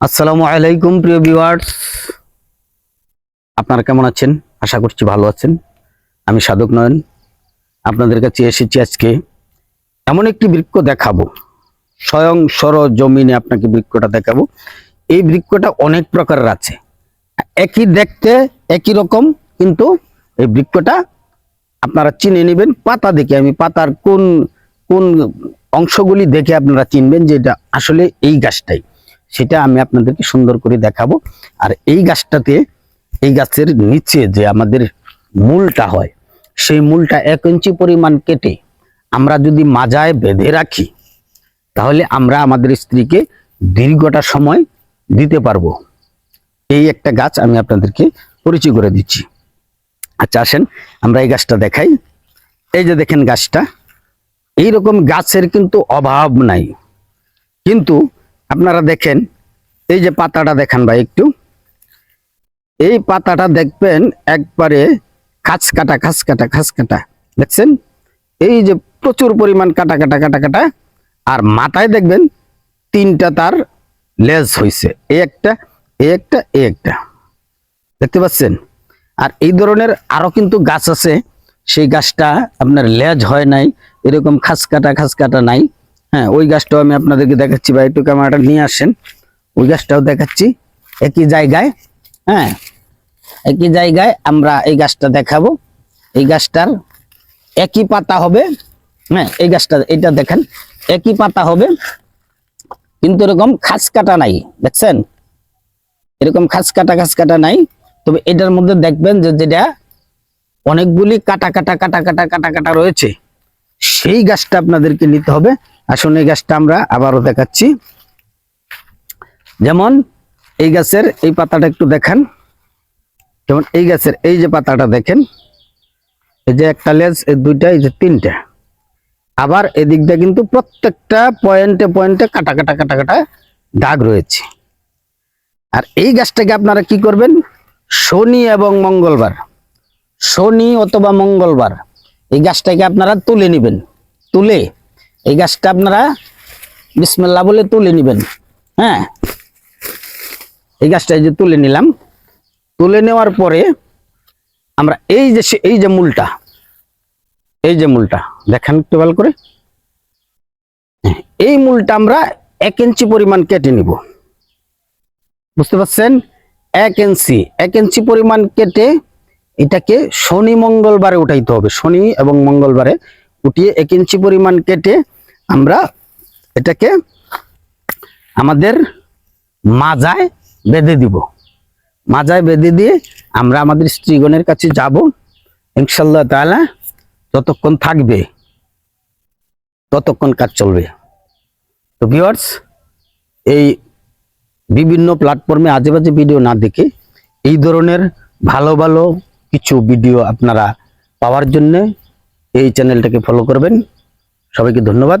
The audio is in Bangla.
আসসালামু আলাইকুম প্রিয় ভিউয়ার্স। আপনারা কেমন আছেন? আশা করছি ভালো আছেন। আমি সাধক নয়ন। আপনাদের কাছে এসেছি আজকে। এমন একটি বৃক্ষ দেখাবো। স্বয়ং সর জমিনে আপনাকে বৃক্ষটা দেখাবো। এই বৃক্ষটা অনেক প্রকারের আছে। একই দেখতে একই রকম, কিন্তু এই বৃক্ষটা আপনারা চিনে নেবেন। পাতা দেখে আমি পাতার কোন কোন অংশগুলি দেখে আপনারা চিনবেন যে এটা আসলে এই গাছটাই। সেটা আমি আপনাদেরকে সুন্দর করে দেখাবো। আর এই গাছটাতে, এই গাছের নিচে যে আমাদের মূলটা হয়, সেই মূলটা এক ইঞ্চি পরিমাণ কেটে আমরা যদি মাজায় বেঁধে রাখি, তাহলে আমরা আমাদের স্ত্রীকে দীর্ঘটা সময় দিতে পারব। এই একটা গাছ আমি আপনাদেরকে পরিচয় করে দিচ্ছি। আচ্ছা আসেন, আমরা এই গাছটা দেখাই। এই যে দেখেন গাছটা, এইরকম গাছের কিন্তু অভাব নাই। কিন্তু আপনারা দেখেন, এই যে পাতাটা দেখান ভাই একটু। এই পাতাটা দেখবেন একবারে খাস কাটা খাস কাটা খাস কাটা দেখছেন? এই যে প্রচুর পরিমাণ কাটা কাটা কাটা কাটা, আর মাথায় দেখবেন তিনটা তার লেজ এই একটা একটা একটা, দেখতে পাচ্ছেন? আর এই ধরনের আরও কিন্তু গাছ আছে, সেই গাছটা আপনার লেজ হয় নাই, এরকম খাস কাটা খাস কাটা নাই হ্যাঁ ওই গাছটাও আমি আপনাদেরকে দেখাচ্ছি বা একটু ক্যামেরাটা নিয়ে আসেন। ওই গাছটাও দেখাচ্ছি, একই জায়গায় হ্যাঁ একই জায়গায় আমরা এই গাছটা দেখাবো। এই গাছটার একই পাতা হবে হ্যাঁ এই গাছটা, এটা দেখেন, একই পাতা হবে, কিন্তু এরকম খাস কাটা নাই, দেখছেন? এরকম খাস কাটা খাস কাটা নাই, তবে এটার মধ্যে দেখবেন যে যেটা অনেকগুলি কাটা কাটা কাটা কাটা কাটা কাটা রয়েছে। সেই গাছটা আপনাদেরকে নিতে হবে। আসুন এই গাছটা আমরা আবারও দেখাচ্ছি। যেমন এই গাছের এই পাতাটা একটু দেখান। যেমন এই গাছের এই যে পাতাটা দেখেন, এই যে একটা লেজ, এই দুইটা, এই যে তিনটা। আবার এদিকটা কিন্তু প্রত্যেকটা পয়েন্টে পয়েন্টে কাটা কাটা কাটা কাটা দাগ রয়েছে। আর এই গাছটাকে আপনারা কি করবেন? শনি এবং মঙ্গলবার। শনি অথবা মঙ্গলবার। এই গাছটাকে আপনারা তুলে নেবেন। তুলে এই গাছটা আপনারা বিসমিল্লা বলে তুলে নেবেন। হ্যাঁ? এই গাছটা যে তুলে নিলাম। তুলে নেওয়ার পরে আমরা এই যে এই যে মূলটা, এই যে মূলটা, দেখেন একটু ভালো করে। এই মূলটা আমরা এক ইঞ্চি পরিমাণ কেটে নিব। বুঝতে পারছেন? এক ইঞ্চি এক ইঞ্চি পরিমাণ কেটে এটাকে শনি মঙ্গলবারে উঠাইতে হবে। শনি এবং মঙ্গলবারে উঠিয়ে এক ইঞ্চি পরিমাণ কেটে আমরা এটাকে আমাদের মাজায় বেঁধে দিব। মাজায় বেঁধে দিয়ে আমরা আমাদের স্ত্রীগণের কাছে যাব। ইনশাল্লাহ তাআলা যতক্ষণ থাকবে। ততক্ষণ কাজ চলবে। তো ভিউয়ার্স এই বিভিন্ন প্ল্যাটফর্মে আজে বাজে ভিডিও না দেখে এই ধরনের ভালো ভালো কিছু ভিডিও আপনারা পাওয়ার জন্য এই চ্যানেলটাকে ফলো করবেন। সবাইকে ধন্যবাদ।